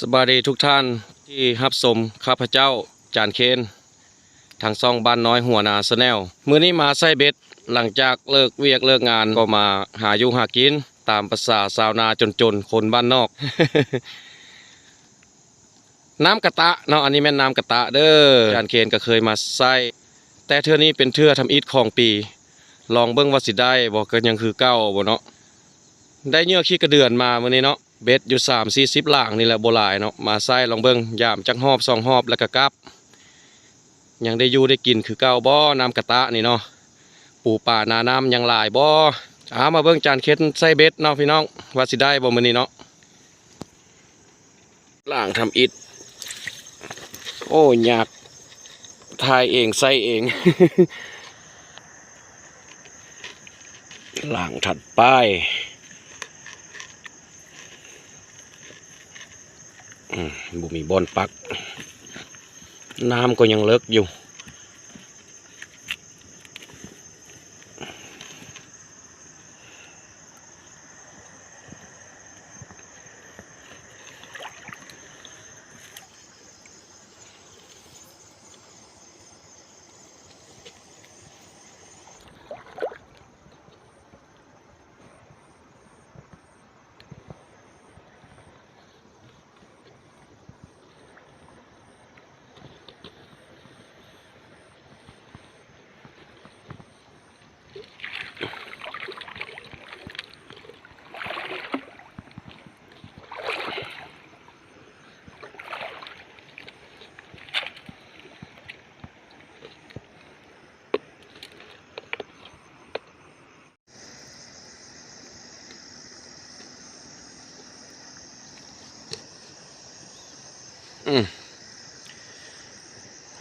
สบายดีทุกท่านที่รับสมข้าพเจ้าจานเคนทางซ่องบ้านน้อยหัวนาสแนลมื้อนี้มาใส่เบ็ดหลังจากเลิกเวียกเลิกงานก็มาหาอยู่หากิน ตามภาษาสาวนาจนๆ คนบ้านนอก น้ำกระตะเนาะอันนี้แม่น้ำกระตะเด้อจานเคนก็เคยมาใส่แต่เทื่อนี้เป็นเทื่อทำอิฐของปี ลองเบิ่งว่าสิได้บ่ก็ยังคือเก่าบ่เนาะได้เหยื่อขี้กระเดือนมามื้อนี้เนาะ เบ็ดอยู่3 40หลางนี่แหละโบ่หลายเนาะมาใส่ลองเบิ่งยามจักหอบสองหอบแล้วก็กลับ ยังได้อยู่ได้กินคือเก่าบ่น้ำกระตะนี่เนาะปูป่านาน้ำยังหลายบ่อเอามาเบิ่งจานเค็ดใส่เบ็ดเนาะพี่น้องว่าสิได้บ่มื้อนี้เนาะล่างทำอิฐโอ้ยากทายเองใส่เองหล่างถัดไปาย อืม บุมีบอนปัก น้ำก็ยังเลิกอยู่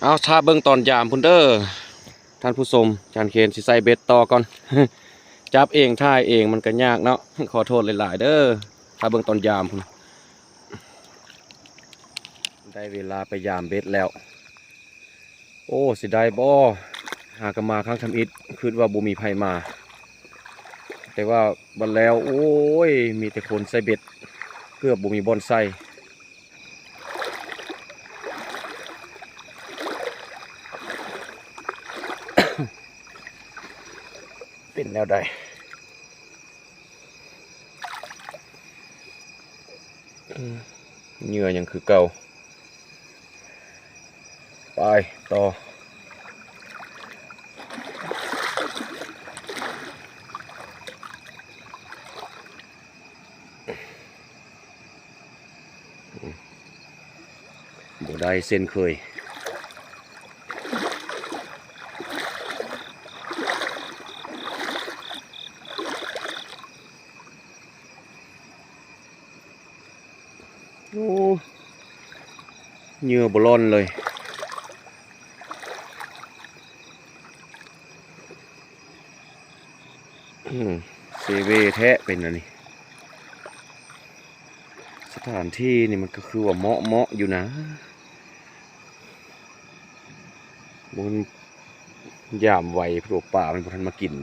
เอาถ้าเบิ่งตอนยามพุนเด้อท่านผู้ชมจานเคนสิใส่เบ็ดต่อก่อน จับเองท่ายเองมันก็ยากเนาะขอโทษหลายๆเด้อถ้าเบิ่งตอนยามพุนได้เวลาไปยามเบ็ดแล้ว โอ้สิได้บ่หากมาครั้งทำอิฐคิดว่าบ่มีไผมา แต่ว่าบัดแล้ว โอ้ย มีแต่คนใส่เบ็ด เกือบบ่มีบอนใส่ เป็นแนวใดอืมเหงื่อยังคือเก่าไปต่อบ่ได้เส้นเคย โอ้เหงื่อบร้อนเลย เซเวแท้เป็นอันนี้สถานที่นี่มันก็คือว่าเหมาะเหมาะอยู่นะบนยามไวพวกป่ามันพทันมากิน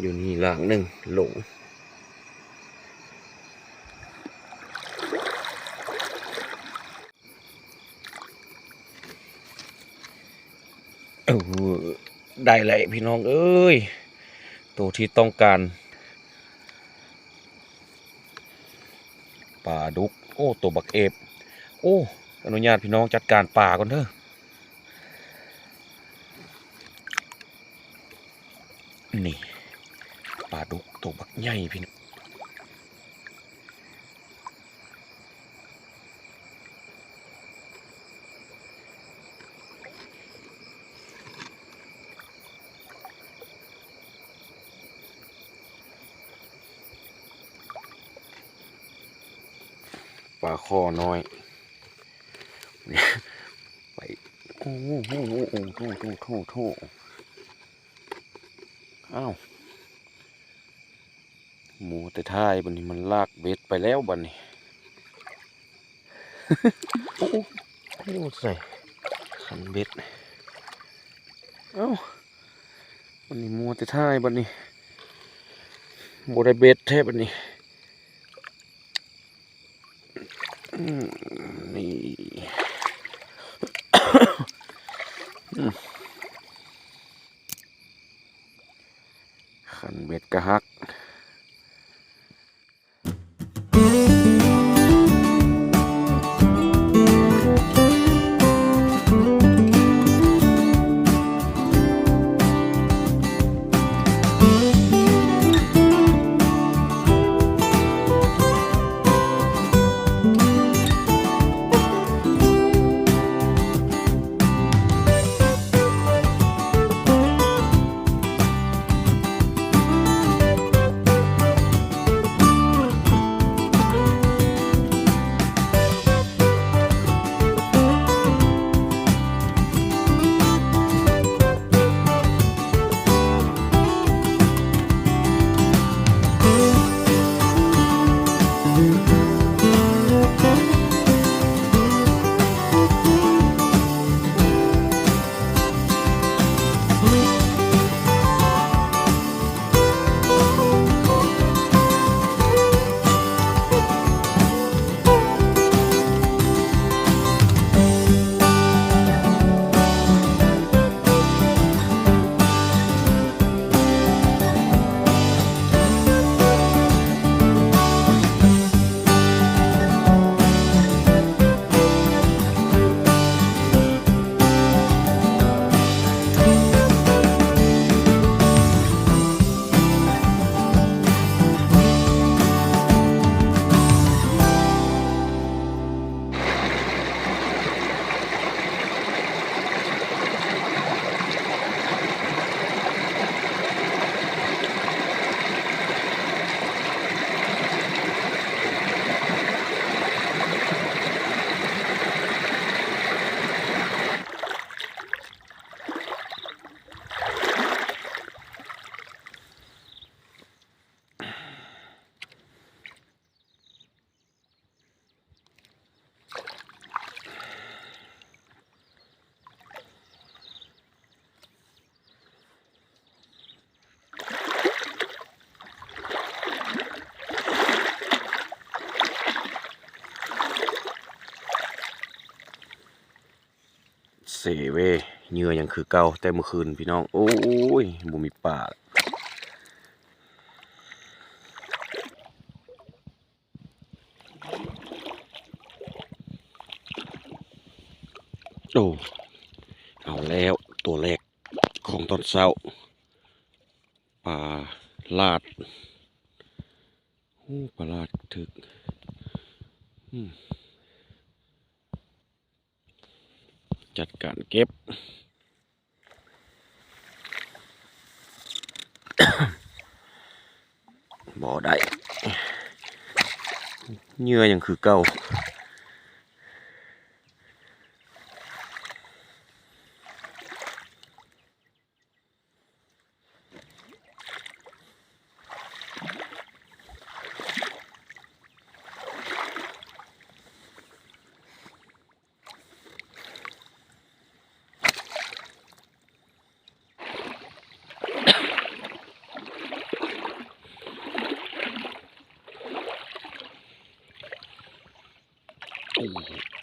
อยู่นี่หลังหนึ่งหลง เออ ได้เลยพี่น้องเอ้ย ตัวที่ต้องการป่าดุก โอ้ ตัวบักเอฟโอ้อนุญาตพี่น้องจัดการป่าก่อนเถอะนี่ป่าดุกตัวบักใหญ่พี่น้อง ปลาคอน้อยไปโอ้โหโอ้โหโอ้โหโอ้โหโอ้โหอ้าวหมูแต่ท้ายบันนี้มันลากเบ็ดไปแล้วบันนี้โอ้โหไม่รู้ใส่ขันเบ็ดเอ้าบันนี้หมูแต่ท้ายบันนี้โมได้เบ็ดแทบบันนี้ อืม นี่ขันเบ็ดกระฮัก สเวเหงื่อยังคือเก่าแต่เมื่อคืนพี่น้อง โอ้ยบ่มีป่าโอ้เอาแล้วตัวแรกของตอนเช้าปลาลาดโอ้ปลาลาดถึกอืม จัดการเก็บ บ่ได้เนื้อยังคือเก่า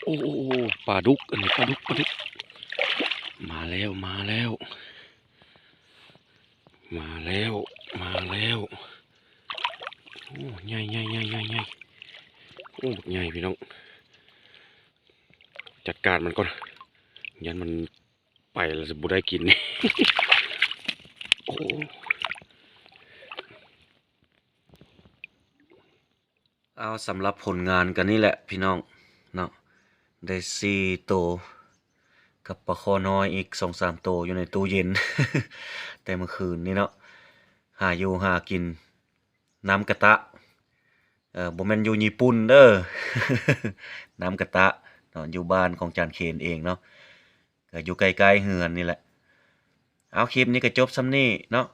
โอ้โหโอ้ปลาดุกอันนี้ปลาดุกปลาดุก มาแล้วมาแล้ว มาแล้วมาแล้วโอ้ใหญ่ใหญ่ใหญ่ใหญ่ใหญ่โอ้ใหญ่พี่น้องจัดการมันก่อนยันมันไปแล้วจะบุได้กินนี่โอ้เอาสำหรับผลงานกันนี่แหละพี่น้อง เนาะได้สี่โตวกับปลาคอน้อยอีกสองสามโตวอยู่ในตู้เย็น แต่เมื่อคืนนี่เนาะหาอยู่หากิน น้ำกระตะเออบ่แม่นอยู่ญี่ปุ่นเด้อน้ำกระตะเนาะอยู่บ้านของจานเคนเองเนาะก็อยู่ใกล้ๆเฮือนนี่แหละ เอาคลิปนี้ก็จบซ้ำนี่เนาะ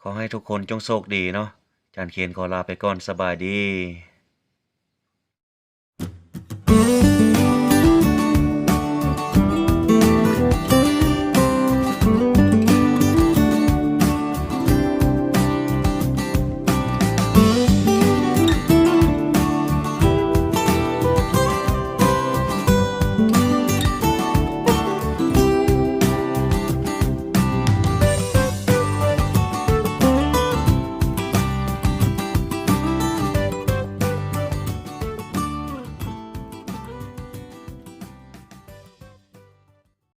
ขอให้ทุกคนจงโชคดีเนาะจานเคนขอลาไปก่อนสบายดี